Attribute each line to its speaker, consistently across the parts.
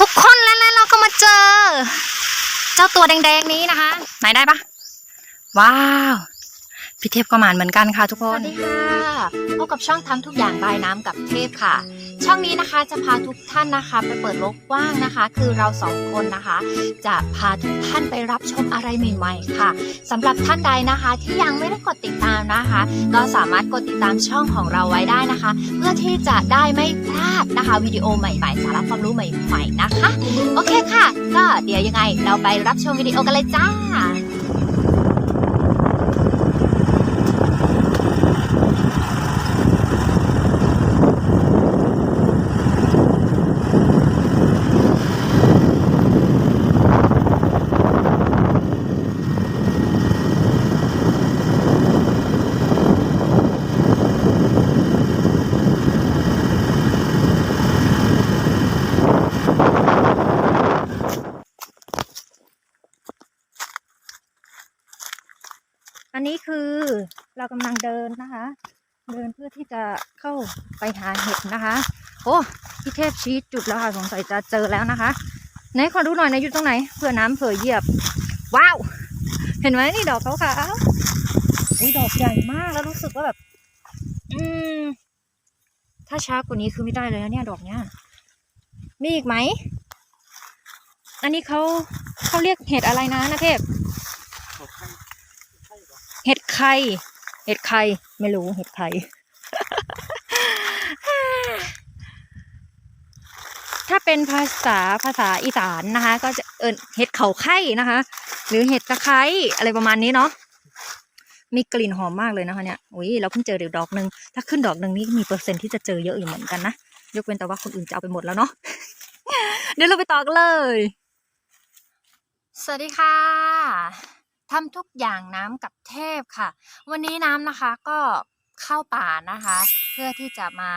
Speaker 1: ทุกคนแล้วแล้วเราก็มาเจอ เจ้าตัวแดงๆนี้นะคะ ไหนได้ปะว้าว พี่เทพก็มาเหมือนกันค่ะทุกค
Speaker 2: สวันสดีค่ะพบกับช่องทำทุกอย่างบายน้ำกับเทพค่ะ ช่องนี้นะคะจะพาทุกท่านนะคะไปเปิดโลกกว้างนะคะ คือเราสองคนนะคะ จะพาทุกท่านไปรับชมอะไรใหม่ ๆ ค่ะสำหรับท่านใดนะคะ ที่ยังไม่ได้กดติดตามนะคะ ก็สามารถกดติดตามช่องของเราไว้ได้นะคะ เพื่อที่จะได้ไม่พลาดนะคะวิดีโอใหม่ๆ สาระความรู้ใหม่ ๆนะคะ โอเคค่ะ ก็เดี๋ยวยังไงเราไปรับชมวิดีโอกันเลยจ้า
Speaker 1: อันนี้คือ เรากำลังเดินนะคะ เดินเพื่อที่จะเข้าไปหาเห็ดนะคะโอ้พี่เทพชี้จุดแล้วค่ะสงสัยจะเจอแล้วนะคะไหนขอดูหน่อยนะอยู่ตรงไหนเผื่อน้ำเผื่อเหยียบ ว้าว เห็นไหมนี่ดอกเขาวๆอุ้ยดอกใหญ่มากแล้วรู้สึกว่าแบบ อืม ถ้าช้ากว่านี้คือไม่ได้เลยนะเนี่ยดอกเนี้ยมีอีกไหม อันนี้เขาเขาเรียกเห็ดอะไรนะนะเทพ เห็ดไข่ เห็ดไข่ ไม่รู้เห็ดไข่ ถ้าเป็นภาษาภาษาอีสานนะคะ ก็จะเอินเห็ดเขาไข่นะคะ หรือเห็ดตะไคร้อะไรประมาณนี้เนาะ มีกลิ่นหอมมากเลยนะคะเนี่ย อุ้ยเราเพิ่งเจอเดี๋ยวดอกหนึ่ง ถ้าขึ้นดอกหนึ่งนี่มีเปอร์เซ็นต์ที่จะเจอเยอะอยู่เหมือนกันนะ ยกเว้นแต่ว่าคนอื่นจะเอาไปหมดแล้วเนาะ เดี๋ยวเราไปต่อกันเลย
Speaker 2: สวัสดีค่ะ ทำทุกอย่างน้ำกับเทพค่ะ วันนี้น้ำนะคะก็เข้าป่านะคะ เพื่อที่จะมา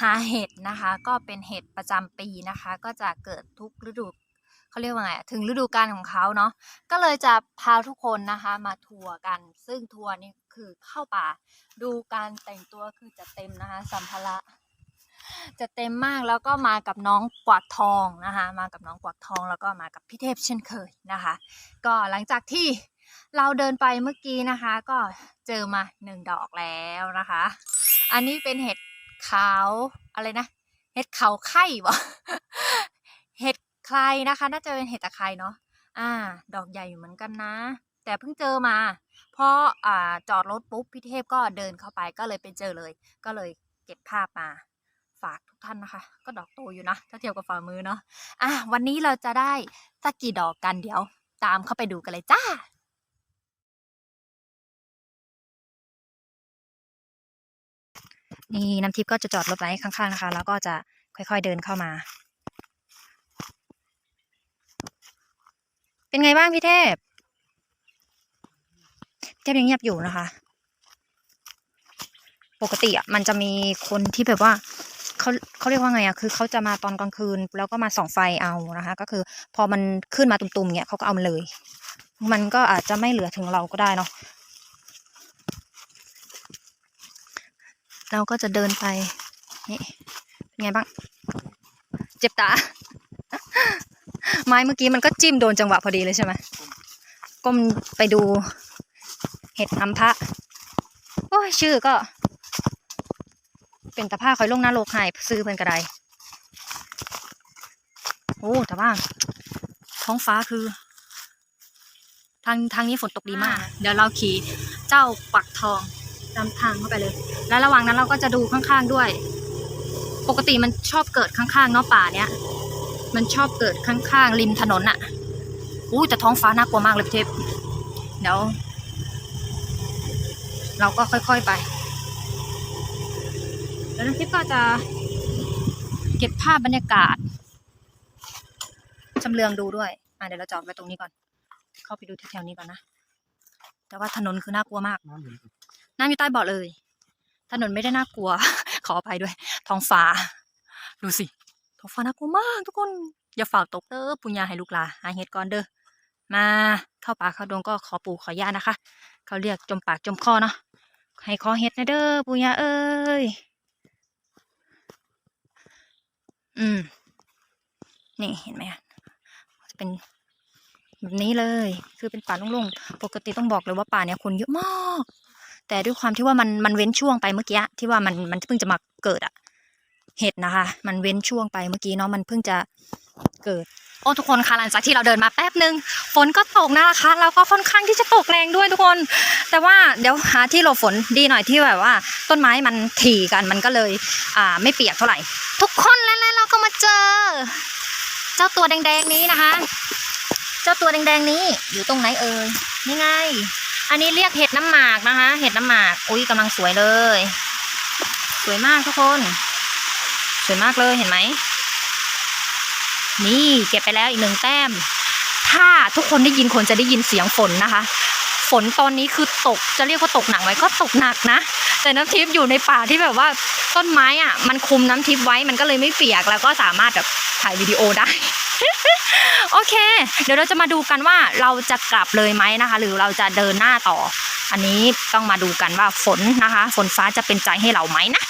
Speaker 2: หาเห็ดนะคะ ก็เป็นเห็ดประจำปีนะคะ ก็จะเกิดทุกฤดูเขาเรียกว่าไงถึงฤดูกาลของเขาเนาะก็เลยจะพาทุกคนนะคะมาทัวร์กัน ซึ่งทัวร์นี่คือเข้าป่าดูการแต่งตัวคือจะเต็มนะคะสัมภาระ จะเต็มมากแล้วก็มากับน้องกวักทองนะคะ มากับน้องกวักทองแล้วก็มากับพี่เทพเช่นเคยนะคะ ก็หลังจากที่เราเดินไปเมื่อกี้นะคะ ก็เจอมาหนึ่งดอกแล้วนะคะ อันนี้เป็นเห็ดขาวอะไรนะ เห็ดเขาไข่บ่เห็ดใครนะคะ น่าจะเป็นเห็ดตะไคร้เนาะอ่า ดอกใหญ่อยู่เหมือนกันนะ แต่เพิ่งเจอมาพออ่าจอดรถปุ๊บพี่เทพก็เดินเข้าไปก็เลยไปเจอเลย ก็เลยเก็บภาพมา ฝากทุกท่านนะคะ ก็ดอกโตอยู่นะถ้าเทียบกับฝ่ามือเนาะอะวันนี้เราจะได้สักกี่ดอกกันเดี๋ยว ตามเข้าไปดูกันเลยจ้า
Speaker 1: นี่น้ำทิพย์ก็จะจอดรถไว้ข้างๆนะคะ แล้วก็จะค่อยๆเดินเข้ามา เป็นไงบ้างพี่เทพพี่เทพยังเงียบอยู่นะคะ ปกติอะมันจะมีคนที่แบบว่า เขาเขาเรียกว่าไงอะคือเขาจะมาตอนกลางคืน แล้วก็มาส่องไฟเอานะคะ ก็คือพอมันขึ้นมาตุ่มๆเนี่ยเขาก็เอามาเลย มันก็อาจจะไม่เหลือถึงเราก็ได้เนาะเราก็จะเดินไปนี่เป็นไงบ้าง เจ็บตา ไม้เมื่อกี้มันก็จิ้มโดนจังหวะพอดีเลยใช่ไหมก้มไปดูเห็ดอัมพะโอ้ยชื่อก็ เป็นตะผ้าคอยลงหน้าโลกหายซื้อเพิ่นกระไดโอ้แต่ว่าท้องฟ้าคือ ทางทางนี้ฝนตกดีมาก เดี๋ยวเราขี่เจ้าปักทองตามทางเข้าไปเลย แล้วระหว่างนั้นเราก็จะดูข้างๆด้วย ปกติมันชอบเกิดข้างๆเนาะป่าเนี้ยมันชอบเกิดข้างๆริมถนนอะอู้แต่ท้องฟ้าน่ากลัวมากเลยพี่เทพเดี๋ยวเราก็ค่อยๆไป แล้วน้ำทิพย์ก็จะเก็บภาพบรรยากาศจำเลืองดูด้วยอะเดี๋ยวเราจอดไว้ตรงนี้ก่อน เข้าไปดูแถวๆนี้ก่อนนะ แต่ว่าถนนคือน่ากลัวมาก
Speaker 3: น้ำอยู่
Speaker 1: ใต้เบาะเลย ถนนไม่ได้น่ากลัว ขออภัยด้วย ท้องฟ้า ดูสิ ท้องฟ้าน่ากลัวมาก ทุกคน อย่าฝากตกเด้อปุญญาให้ลูกหลาหาเห็ดก่อนเด้อ มาเข้าป่าเข้าดงก็ขอปู่ขอย่านะคะ เขาเรียกจมปากจมคอเนาะ ให้ขอเห็ดนะเด้อปุญญาเอ้ย อืม นี่เห็นไหมจะเป็นแบบนี้เลย คือเป็นป่าโล่งๆ ปกติต้องบอกเลยว่าป่าเนี้ยคนเยอะมาก แต่ด้วยความที่ว่ามันมันเว้นช่วงไปเมื่อกี้ที่ว่ามันมันเพิ่งจะมาเกิดอะเห็ดนะคะ มันเว้นช่วงไปเมื่อกี้เนาะมันเพิ่งจะเกิดโอ้ทุกคนคะหลังจากที่เราเดินมาแป๊บหนึ่งฝนก็ตกนะคะแล้วก็ค่อนข้างที่จะตกแรงด้วยทุกคน แต่ว่าเดี๋ยวหาที่หลบฝนดีหน่อยที่แบบว่า ต้นไม้มันถี่กันมันก็เลย อ่าไม่เปียกเท่าไหร่ ทุกคนแล้ว ก็มาเจอ เจ้าตัวแดงๆนี้นะคะ เจ้าตัวแดงๆนี้อยู่ตรงไหนเอ่ยนี่ไง อันนี้เรียกเห็ดน้ำหมากนะคะ เห็ดน้ำหมาก อุ้ยกำลังสวยเลย สวยมากทุกคน สวยมากเลยเห็นไหม นี่เก็บไปแล้วอีกหนึ่งแต้ม ถ้าทุกคนได้ยินคนจะได้ยินเสียงฝนนะคะ ฝนตอนนี้คือตกจะเรียกว่าตกหนักไหมก็ตกหนักนะ แต่น้ำทิพย์อยู่ในป่าที่แบบว่าต้นไม้อะ มันคุมน้ำทิพย์ไว้มันก็เลยไม่เปียกแล้วก็สามารถแบบถ่ายวิดีโอได้โอเค เดี๋ยวเราจะมาดูกันว่าเราจะกลับเลยไหมนะคะ หรือเราจะเดินหน้าต่อ อันนี้ต้องมาดูกันว่าฝนนะคะ ฝนฟ้าจะเป็นใจให้เราไหมนะ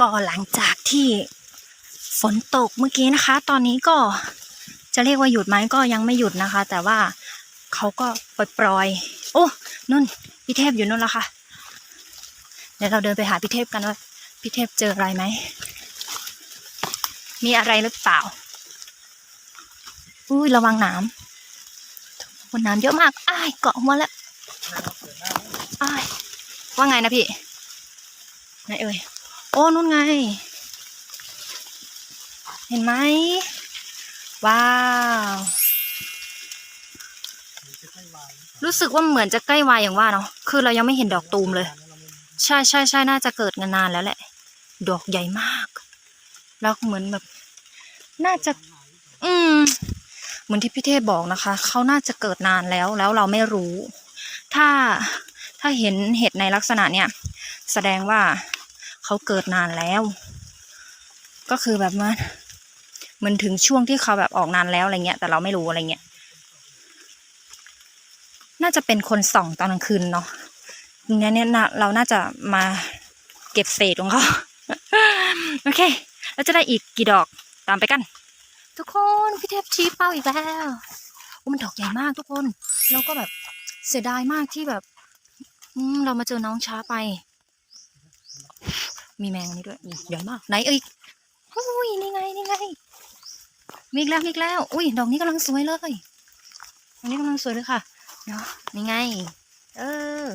Speaker 1: ก็หลังจากที่ฝนตกเมื่อกี้นะคะ ตอนนี้ก็จะเรียกว่าหยุดไหมก็ยังไม่หยุดนะคะ แต่ว่าเขาก็ปล่อยๆโอ้นุ่นพี่เทพอยู่นู่นแล้วค่ะ เดี๋ยวเราเดินไปหาพี่เทพกันว่าพี่เทพเจออะไรไหม มีอะไรหรือเปล่า อุ้ยระวังน้ำบนน้ำเยอะมาก อ้ายเกาะหัวแล้ว อ้าย ว่าไงนะพี่ไหนเอ่ย โอ้นู่นไง เห็นไหม ว้าว รู้สึกว่าเหมือนจะใกล้วายอย่างว่าเนาะ คือเรายังไม่เห็นดอกตูมเลย ใช่ใช่ใช่น่าจะเกิดนานแล้วแหละ ดอกใหญ่มาก แล้วเหมือนแบบ น่าจะ อืม เหมือนที่พี่เทพบอกนะคะ เขาน่าจะเกิดนานแล้ว แล้วเราไม่รู้ ถ้า ถ้าเห็นเห็ดในลักษณะเนี้ย แสดงว่า เขาเกิดนานแล้ว ก็คือแบบว่ามันถึงช่วงที่เขาแบบออกนานแล้วอะไรเงี้ย แต่เราไม่รู้อะไรเงี้ย น่าจะเป็นคนส่องตอนกลางคืนเนาะเนี่ยเนี่ยเราน่าจะมาเก็บเศษของเขาโอเค แล้วจะได้อีกกี่ดอกตามไปกัน ทุกคนพี่เทพชี้เป้าอีกแล้วโอ้มันดอกใหญ่มากทุกคน เราก็แบบเสียดายมากที่แบบเรามาเจอน้องช้าไป มีแมงนี่ด้วยยใหญ่มาก ไหนเอ้ยอุ้ยนี่ไงนี่ไง มีอีกแล้วมีอีกแล้ว อุ้ยดอกนี้กำลังสวยเลยดอกนี้กำลังสวยเลยค่ะเนาะนี่ไง เออ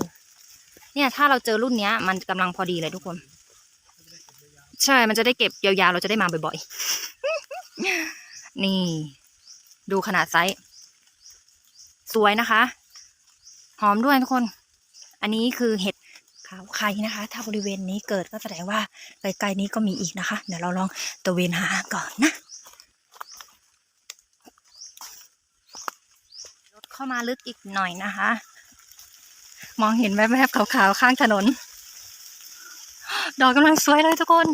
Speaker 1: เนี่ย ถ้าเราเจอรุ่นเนี้ย มันกำลังพอดีเลยทุกคน ใช่ มันจะได้เก็บยาวๆ เราจะได้มาบ่อยๆ นี่ ดูขนาดไซส์ สวยนะคะ หอมด้วยทุกคน อันนี้คือเห็ดาวไข่นะคะ ถ้าบริเวณนี้เกิดก็แสดงว่าไกล้ๆนี้ก็มีอีกนะคะ เดี๋ยวเราลองตระเวนหาก่อนนะรถเข้ามาลึกอีกหน่อยนะคะ มองเห็นแวบๆขาวๆข้างถนน ดอกกำลังสวยเลยทุกคน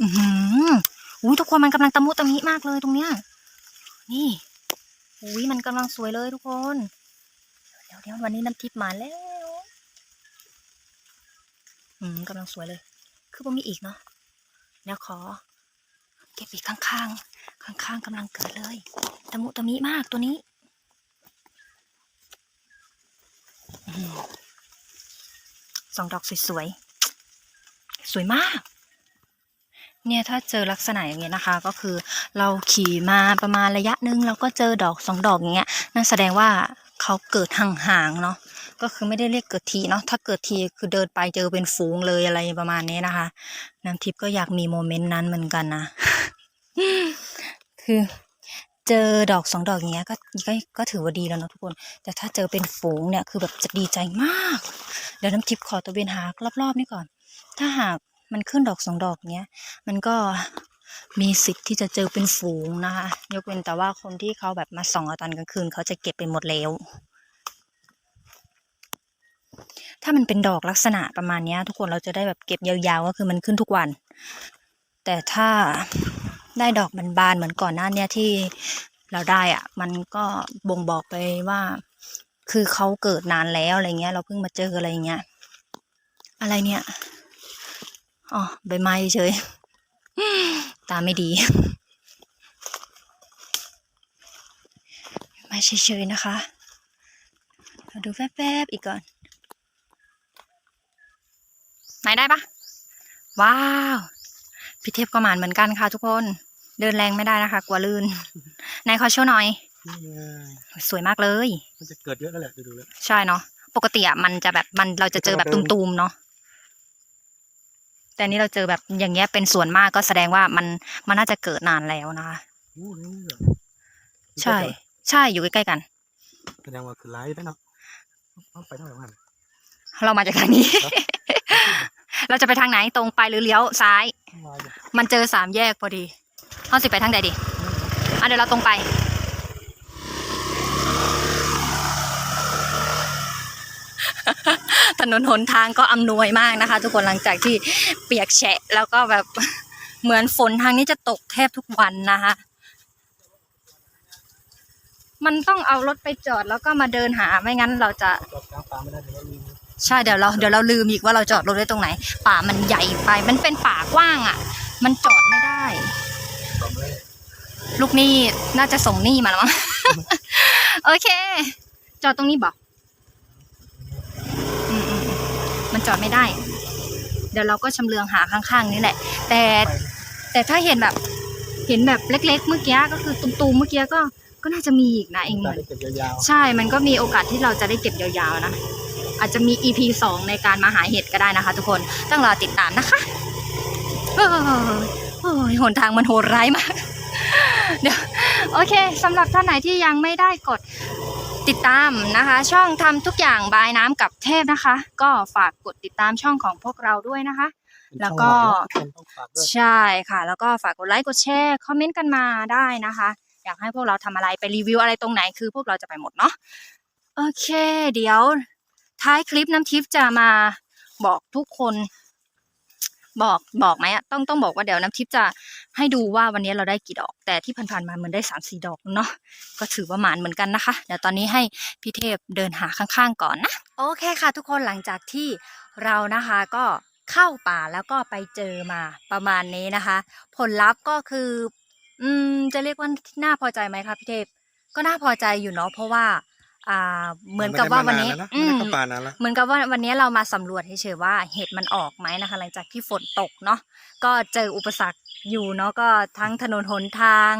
Speaker 1: อือหืออุ้ยทุกคนมันกำลังตะมุตะมิมากเลยตรงเนี้ย นี่อุ้ยมันกำลังสวยเลยทุกคน เดี๋ยวเดี๋ยววันนี้น้ำทิพย์มาแล้ว อืมกำลังสวยเลย คือบ่มีอีกเนาะเดี๋ยวขอ เก็บอีกข้างๆ ข้างๆกำลังเกิดเลยตะมุตะมิมากตัวนี้สองดอกสวยๆ สวยมาก เนี่ยถ้าเจอลักษณะอย่างเงี้ยนะคะ ก็คือเราขี่มาประมาณระยะหนึ่งเราก็เจอดอกสองดอกอย่างเงี้ยนั่นแสดงว่าเขาเกิดห่างๆเนาะ ก็คือไม่ได้เรียกเกิดทีเนาะถ้าเกิดทีคือเดินไปเจอเป็นฝูงเลยอะไรประมาณนี้นะคะ น้ำทิพย์ก็อยากมีโมเมนต์นั้นเหมือนกันนะคือเจอดอกสองดอกอย่างเงี้ยก็ก็ก็ถือว่าดีแล้วเนาะทุกคน แต่ถ้าเจอเป็นฝูงเนี่ยคือแบบจะดีใจมาก เดี๋ยวน้ำทิพย์ขอตะเวนหารอบๆนี่ก่อน ถ้าหากมันขึ้นดอกสองดอกเนี้ย มันก็มีสิทธิ์ที่จะเจอเป็นฝูงนะคะ ยกเว้นแต่ว่าคนที่เขาแบบมาส่องเอาตอนกลางคืนเขาจะเก็บไปหมดแล้ว ถ้ามันเป็นดอกลักษณะประมาณนี้ทุกคนเราจะได้แบบเก็บยาวๆก็คือมันขึ้นทุกวัน แต่ถ้าได้ดอกมันบานเหมือนก่อนหน้านี้ที่เราได้อะมันก็บ่งบอกไปว่า คือเขาเกิดนานแล้วอะไรเงี้ย เราเพิ่งมาเจออะไรเงี้ยอะไรเนี่ยอ๋อใบไม้เฉยตาไม่ดีไม่เฉยๆนะคะเราดูแป๊บๆอีกก่อน ไหนได้ปะว้าว พี่เทพก็หมานเหมือนกันค่ะทุกคน เดินแรงไม่ได้นะคะ กลัวลื่นไหนขอโชว์หน่อย
Speaker 3: นี่ไง
Speaker 1: สวยมากเลย
Speaker 3: มันจะเกิดเยอะแล้วแหละดูดูแล้ว
Speaker 1: ใช่เนาะปกติอะมันจะแบบมันเราจะเจอแบบตุ่มๆเนาะแต่อันนี้เราเจอแบบอย่างเงี้ยเป็นส่วนมากก็แสดงว่ามันมันน่าจะเกิดนานแล้วนะคะ
Speaker 3: โอ้นี่เหรอ
Speaker 1: ใช่ ใช่อยู่ใกล้ๆกัน
Speaker 3: แสดงว่าคือไลฟ์ได้เนาะเอาไปเท่าไหร่วะ
Speaker 1: เรามาจากทางนี้ เราจะไปทางไหนตรงไปหรือเลี้ยวซ้าย
Speaker 3: วายจ้ะ
Speaker 1: มันเจอสามแยกพอดีเอาสิไปทางใดดีอะเดี๋ยวเราตรงไป ถนนหนทางก็อำนวยมากนะคะ ทุกคนหลังจากที่เปียกแฉะ แล้วก็แบบเหมือนฝนทางนี้จะตกแทบทุกวันนะคะมันต้องเอารถไปจอดแล้วก็มาเดินหาไม่งั้นเราจะ
Speaker 3: จอดกลางป่าไม่ได้เดี๋ยวเราลืม
Speaker 1: ใช่เดี๋ยวเราเดี๋ยวเราลืมอีกว่าเราจอดรถไว้ตรงไหน ป่ามันใหญ่ไป มันเป็นป่ากว้างอะ มันจอดไม่ได้
Speaker 3: จอดเลย
Speaker 1: ลูกหนี้น่าจะส่งหนี้มาแล้วมั้ง โอเค จอดตรงนี้บอกอืมอืมอืมมันจอดไม่ได้ เดี๋ยวเราก็ชำเลืองหาข้างๆนี่แหละ แต่
Speaker 3: ไป
Speaker 1: แต่ถ้าเห็นแบบ เห็นแบบเล็ก ๆ เมื่อกี้ก็คือตุ่มๆเมื่อกี้ก็ก็น่าจะมีอีกนะเองเห
Speaker 3: ตา
Speaker 1: มือน
Speaker 3: ได้เก็บยาว
Speaker 1: ใช่ มันก็มีโอกาสที่เราจะได้เก็บยาวๆนะ อาจจะมี EP สองในการมาหาเห็ดก็ได้นะคะ ทุกคนต้องรอติดตามนะคะเอ้ยโอ้ยหนทางมันโหดร้ายมาก เดี๋ยวโอเคสำหรับท่านไหนที่ยังไม่ได้กดติดตามนะคะ ช่องทำทุกอย่างบายน้ำกับเทพนะคะ ก็ฝากกดติดตามช่องของพวกเราด้วยนะคะ
Speaker 3: ๆ
Speaker 1: แล้วก็
Speaker 3: เป็นช่องใหม่นะทุกคนต้องฝากด้วย
Speaker 1: ใช่ค่ะ แล้วก็ฝากกดไลค์กดแชร์คอมเมนต์กันมาได้นะคะ อยากให้พวกเราทำอะไรไปรีวิวอะไรตรงไหนคือพวกเราจะไปหมดเนาะโอเค เดี๋ยว ท้ายคลิปน้ำทิพย์จะมาบอกทุกคน บอกบอกไหมอะต้องต้องบอกว่าเดี๋ยวน้ำทิพย์จะให้ดูว่าวันนี้เราได้กี่ดอก แต่ที่ผ่านๆมาเหมือนได้สามสี่ดอกเนาะก็ถือว่าหมานเหมือนกันนะคะเดี๋ยวตอนนี้ให้พี่เทพเดินหาข้างๆก่อนนะโอเคค่ะ ทุกคนหลังจากที่เรานะคะก็เข้าป่าแล้วก็ไปเจอมาประมาณนี้นะคะ ผลลัพธ์ก็คือ อืมจะเรียกว่าน่าพอใจไหมคะพี่เทพก็น่าพอใจอยู่เนาะเพราะว่า อ่าเหมือนกับว่าวันนี้
Speaker 3: มั
Speaker 1: อื
Speaker 3: ไม่ได้
Speaker 1: ม
Speaker 3: เข้าป่านานแล้ว
Speaker 1: เหมือนกับว่าวันนี้เรามาสำรวจเฉยๆว่าเห็ดมันออกไหมนะคะ หลังจากที่ฝนตกเนาะก็เจออุปสรรคอยู่เนาะก็ทั้งถนนหนทาง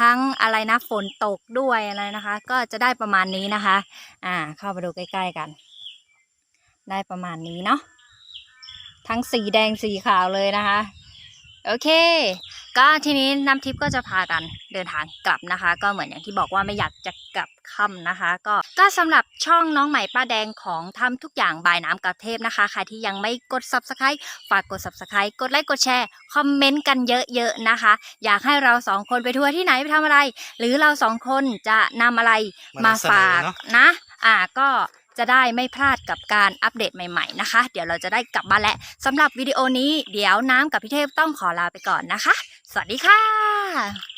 Speaker 1: ทั้งอะไรนะฝนตกด้วยอะไรนะคะ ก็จะได้ประมาณนี้นะคะ อ่า เข้าไปดูใกล้ ๆกัน ได้ประมาณนี้เนาะทั้งสีแดงสีขาวเลยนะคะ โอเค ก็ทีนี้น้ำทิพย์ก็จะพากันเดินทางกลับนะคะ ก็เหมือนอย่างที่บอกว่าไม่อยากจะกลับค่ำนะคะ ก็ก็สำหรับช่องน้องใหม่ป้าแดงของทำทุกอย่างบายน้ำกับเทพนะคะ ใครที่ยังไม่กด subscribe ฝากกด subscribe กดไลค์กดแชร์คอมเมนต์กันเยอะๆนะคะ อยากให้เราสองคนไปทัวร์ที่ไหนไปทำอะไร หรือเราสองคนจะนำอะไรมาฝาก
Speaker 3: มานำเสนอเนอะ
Speaker 1: นะ อ่าก็ จะได้ไม่พลาดกับการอัปเดตใหม่ๆนะคะ เดี๋ยวเราจะได้กลับมาแล้วสำหรับวิดีโอนี้เดี๋ยวน้ำกับพี่เทพต้องขอลาไปก่อนนะคะ สวัสดีค่ะ